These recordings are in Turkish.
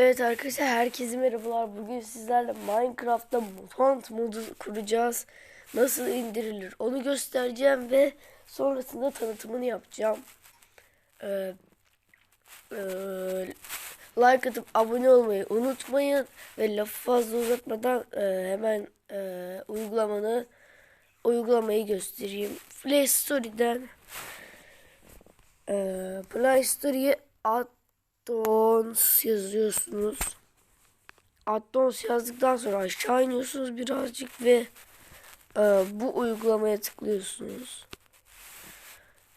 Evet arkadaşlar herkese merhabalar. Bugün sizlerle Minecraft'ta mutant modu kuracağız. Nasıl indirilir onu göstereceğim ve sonrasında tanıtımını yapacağım. Ee, e, like atıp abone olmayı unutmayın ve lafı fazla uzatmadan e, hemen e, uygulamanı uygulamayı göstereyim. Play Store'den e, Play Store'ye at Addons yazıyorsunuz. Addons yazdıktan sonra aşağı iniyorsunuz birazcık ve e, bu uygulamaya tıklıyorsunuz.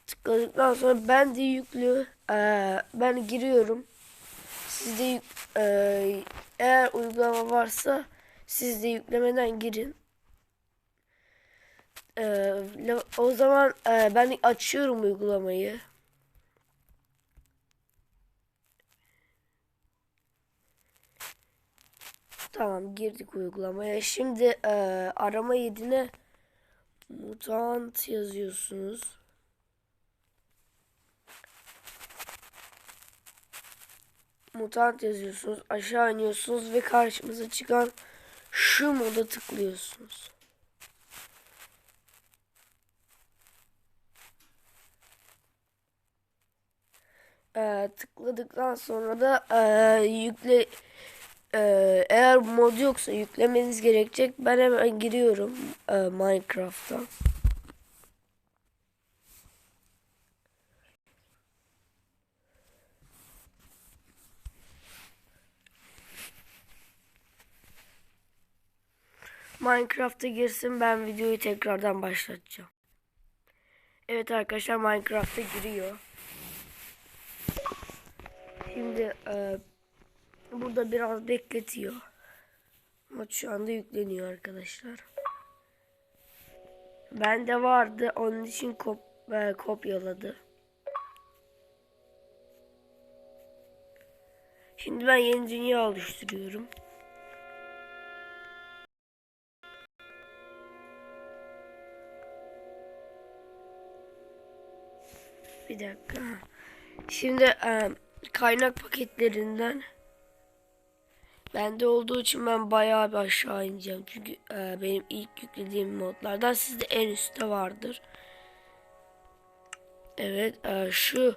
Tıkladıktan sonra ben de yüklü e, ben giriyorum. Sizde e, eğer uygulama varsa siz de yüklemeden girin. E, o zaman e, ben açıyorum uygulamayı. Tamam girdik uygulamaya. Şimdi e, arama yerine mutant yazıyorsunuz. Mutant yazıyorsunuz. Aşağı iniyorsunuz ve karşımıza çıkan şu moda tıklıyorsunuz. E, tıkladıktan sonra da e, yükle ee, eğer mod yoksa yüklemeniz gerekecek. Ben hemen giriyorum e, Minecraft'a. Minecraft'a girsin ben videoyu tekrardan başlatacağım. Evet arkadaşlar Minecraft'a giriyor. Şimdi e, Burada biraz bekletiyor. Maç şu anda yükleniyor arkadaşlar. Bende vardı. Onun için kop e, kopyaladı. Şimdi ben yeni dünya oluşturuyorum. Bir dakika. Şimdi e, kaynak paketlerinden Bende olduğu için ben bayağı bir aşağı ineceğim. Çünkü e, benim ilk yüklediğim modlardan sizde en üstte vardır. Evet e, şu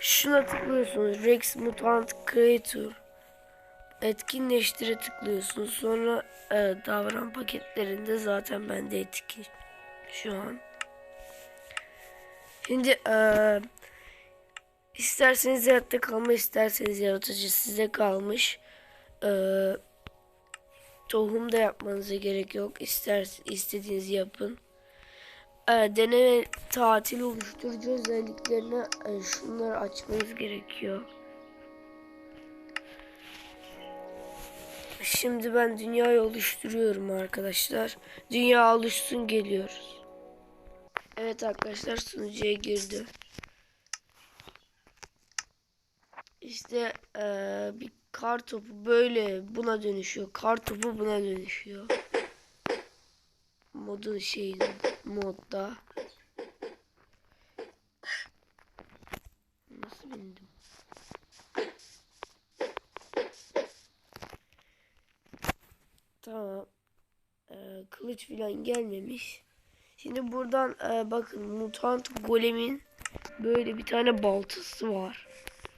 şuna tıklıyorsunuz. Rex Mutant Creator etkinleştire tıklıyorsunuz. Sonra e, davran paketlerinde zaten bende etki şu an. Şimdi e, isterseniz hayatta kalma isterseniz yaratıcı size kalmış e, tohum da yapmanıza gerek yok. İster istediğinizi yapın. E, deneme tatil oluşturucu özelliklerine e, şunları açmanız gerekiyor. Şimdi ben dünyayı oluşturuyorum arkadaşlar. Dünya oluşsun geliyoruz. Evet arkadaşlar sunucuya girdi. İşte ee, bir kar topu böyle buna dönüşüyor. Kar topu buna dönüşüyor. Modun şeyinde modda. Nasıl bindim? Tamam. Ee, kılıç falan gelmemiş. Şimdi buradan e, bakın mutant golemin böyle bir tane baltası var.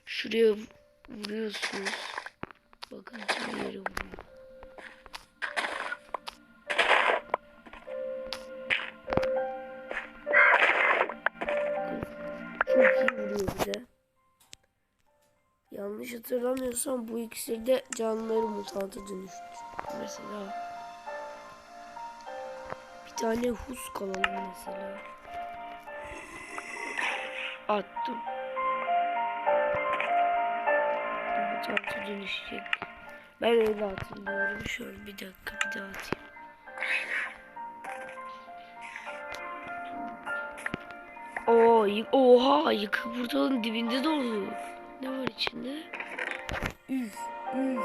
Şuraya vuruyorsunuz. Bakın yere vuruyor. Çok iyi vuruyor bize. Yanlış hatırlamıyorsam bu iksirde canlıları mutanta dönüştür. Mesela bir tane hus kalalım mesela. Attım. Mutanta dönüşecek. Ben öyle hatırlıyorum. Şöyle bir dakika bir daha atayım. Oo, oha yıkık portalın dibinde dolu. Ne var içinde? Üf, üf.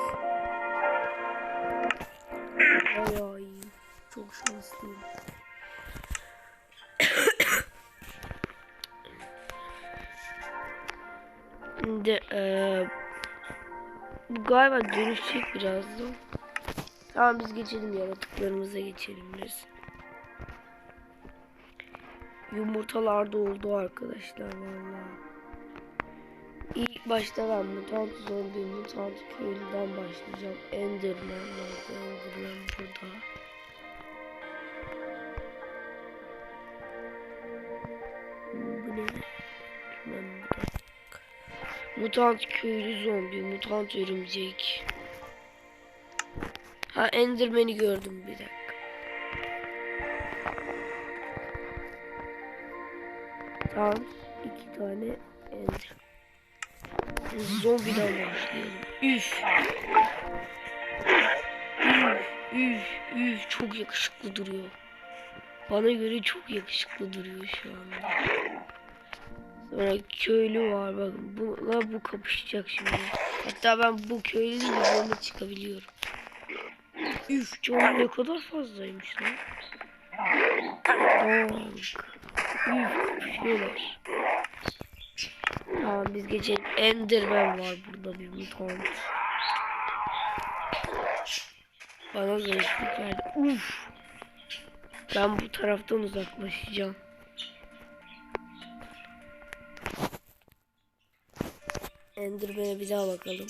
Bayağı iyi. Çok şanslıyım. Şimdi eee Bu galiba dönüşecek birazdan. Tamam biz geçelim yaratıklarımıza geçelim biz. Yumurtalar da oldu arkadaşlar vallahi. İlk başta ben mutant zombi, mutant köylüden başlayacağım. Enderman vardı, Enderman burada. Mutant köylü zombi, mutant örümcek. Ha Enderman'i gördüm bir dakika. Tamam. iki tane Ender. Zombiden başlayalım. Üf. Üf, üf, üf. Çok yakışıklı duruyor. Bana göre çok yakışıklı duruyor şu anda. Sonra köylü var bakın. Bununla bu kapışacak şimdi. Hatta ben bu köylünün üzerine çıkabiliyorum. Üf canım ne kadar fazlaymış lan. Bak. Üf kapışıyorlar. Tamam biz geçelim. Enderman var burada bir mutant. Bana zevklik verdi. Uf. Ben bu taraftan uzaklaşacağım. Enderman'e bir daha bakalım.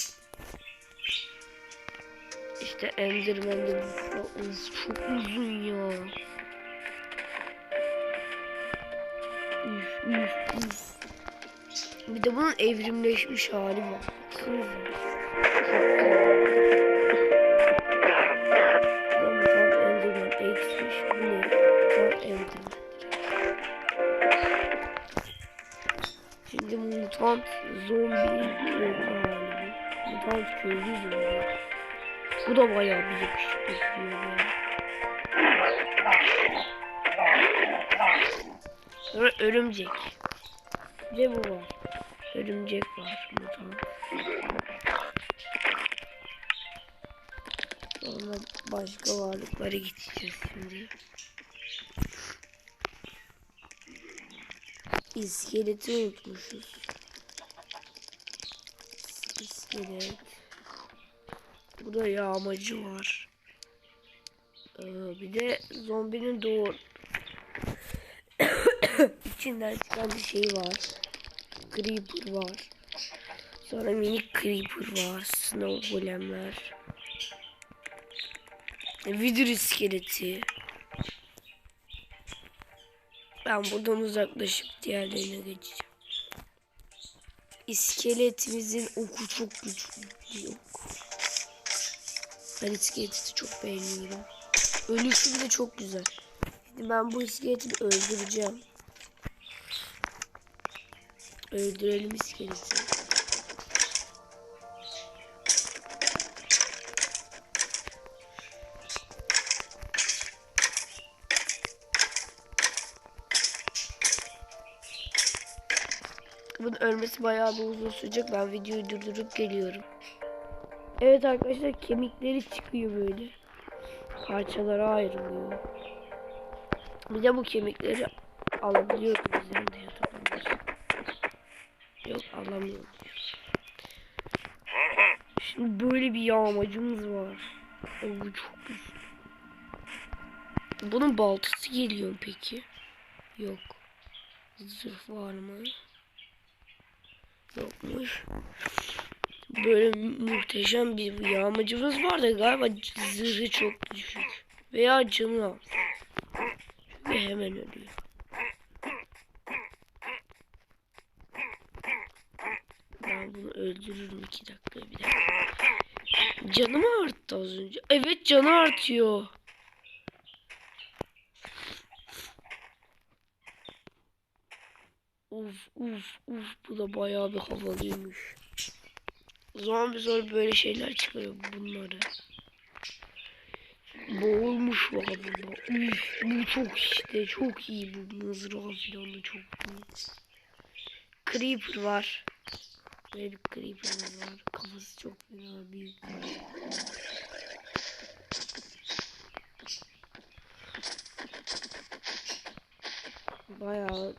İşte Enderman'de bu uz- çok uzun ya. Üf üf üf. Bir de bunun evrimleşmiş hali var. Baksanıza. Çok güzel. Mutant zombi köylü. Mutant köylü zombi. Bu da bayağı bir yakışıklı diyor. Sonra örümcek. Bir de bu var. Örümcek var. Mutant. Sonra başka varlıklara geçeceğiz şimdi. İskeleti unutmuşuz. İskelet. Burada yağmacı var. Ee, bir de zombinin doğur içinden çıkan bir şey var. Creeper var. Sonra minik Creeper var. Snow golemler. Wither iskeleti. Ben buradan uzaklaşıp diğerlerine geçeceğim. İskeletimizin oku çok güçlü bir. Ben iskeleti çok beğeniyorum. Ölüşü bile çok güzel. Şimdi ben bu iskeleti öldüreceğim. Öldürelim iskeleti. Bunun ölmesi bayağı bir uzun sürecek. Ben videoyu durdurup geliyorum. Evet arkadaşlar kemikleri çıkıyor böyle. Parçalara ayrılıyor. Bir de bu kemikleri alabiliyor muyuz yani yataklarımız? Yok alamıyoruz. Şimdi böyle bir yağmacımız var. O bu çok güzel. Bunun baltası geliyor peki? Yok. Zırh var mı? Yokmuş. Böyle muhteşem bir yağmacımız var da galiba zırhı çok düşük. Veya canı az. Çünkü hemen ölüyor. Ben bunu öldürürüm iki dakika bir dakika. Canı mı arttı az önce? Evet canı artıyor. Uf uf uf bu da bayağı bir havalıymış. Zombi zor böyle şeyler çıkarıyor bunları. Boğulmuş var burada. Üf, bu çok işte çok iyi bu mızrağı falan da çok iyi. Creeper var. Böyle bir creeper var. Kafası çok güzel büyük.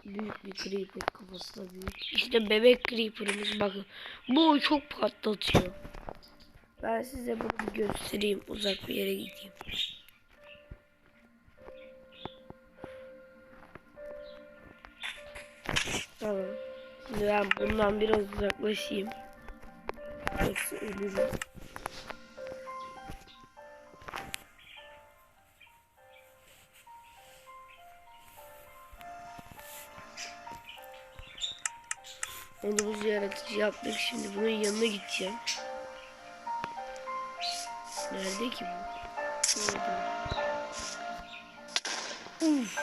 Büyük bir creeper kafası da büyük. İşte bebek creeper'ımız bakın. Bu çok patlatıyor. ben size bunu bir göstereyim. Uzak bir yere gideyim. Tamam. Şimdi ben bundan biraz uzaklaşayım. Yoksa ölürüm. Onu buz yaratıcı yaptık. Şimdi bunun yanına gideceğim. Nerede ki bu? Uf.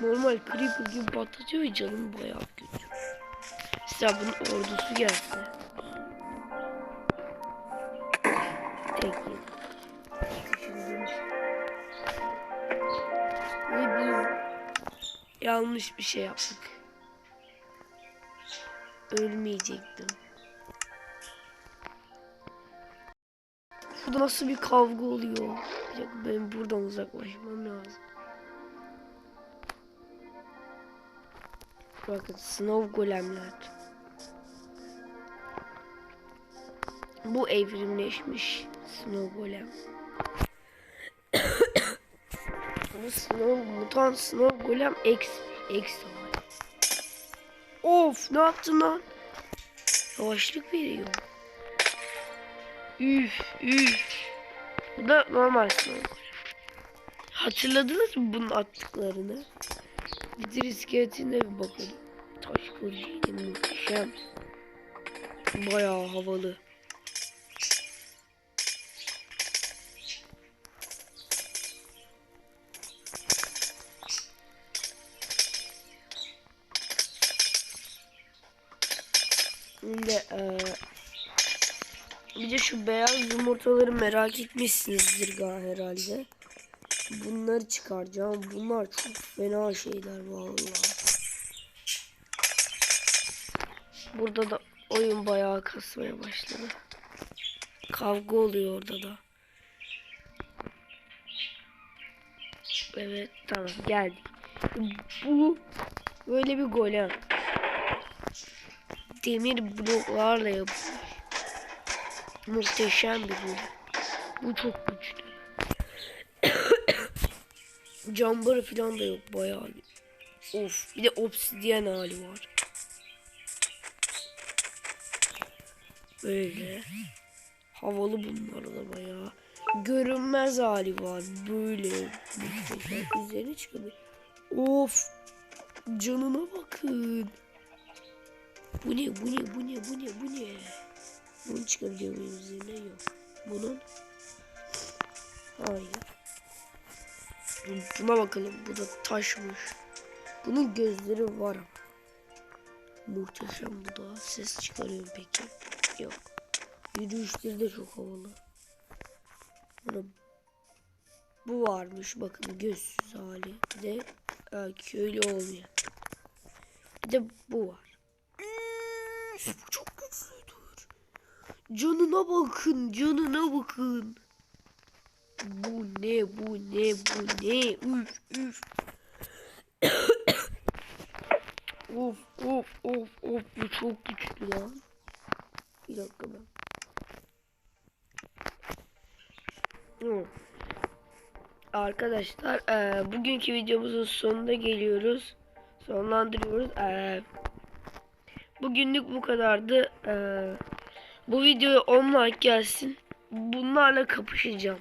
Normal creeper gibi patlatıyor ve canım bayağı kötü. Mesela bunun ordusu gelse. Tek. Ve biz yanlış bir şey yaptık. Ölmeyecektim. Şurada nasıl bir kavga oluyor? Benim buradan uzaklaşmam lazım. Bakın snow golemler. Bu evrimleşmiş snow golem. Bu snow mutant snow golem X X. Of ne yaptın lan? Yavaşlık veriyor. Üf üf. Bu da normal. Hatırladınız mı bunun attıklarını? Bitir iskeletine bir bakalım. Taş kılıcıyla muhteşem. Bayağı havalı. Şimdi eee bir de şu beyaz yumurtaları merak etmişsinizdir herhalde. Bunları çıkaracağım. Bunlar çok fena şeyler vallahi. Burada da oyun bayağı kasmaya başladı. Kavga oluyor orada da. Evet tamam geldik. Bu böyle bir golem. Demir bloklarla yapılmış. Muhteşem bir golem. Bu çok güçlü. Cambarı falan da yok bayağı. Of bir de obsidyen hali var. Böyle. Havalı bunlar da bayağı. Görünmez hali var. Böyle. Muhteşem. Üzerine çıkabilir. Of. Canına bakın. Bu ne bu ne bu ne bu ne bu ne? Bunun çıkabiliyor muyum üzerine yok. Bunun. Hayır. Şuna bakalım. Bu da taşmış. Bunun gözleri var. Muhteşem bu da. Ses çıkarıyor peki. Yok. Yürüyüşleri de çok havalı. Buna bu varmış. Bakın gözsüz hali. Bir de e, köylü olmayan. Bir de bu var. Bu çok güçlüdür. Canına bakın. Canına bakın. Bu ne bu ne bu ne üf üf Of of of of bu çok güçlü lan Bir dakika ben Hı. Arkadaşlar eee, bugünkü videomuzun sonuna geliyoruz Sonlandırıyoruz eee, Bugünlük bu kadardı Eee, Bu videoya 10 like gelsin Bunlarla kapışacağım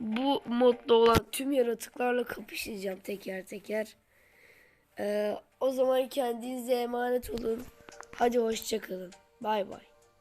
bu modda olan tüm yaratıklarla kapışacağım teker teker. Ee, o zaman kendinize emanet olun. Hadi hoşçakalın. Bay bay.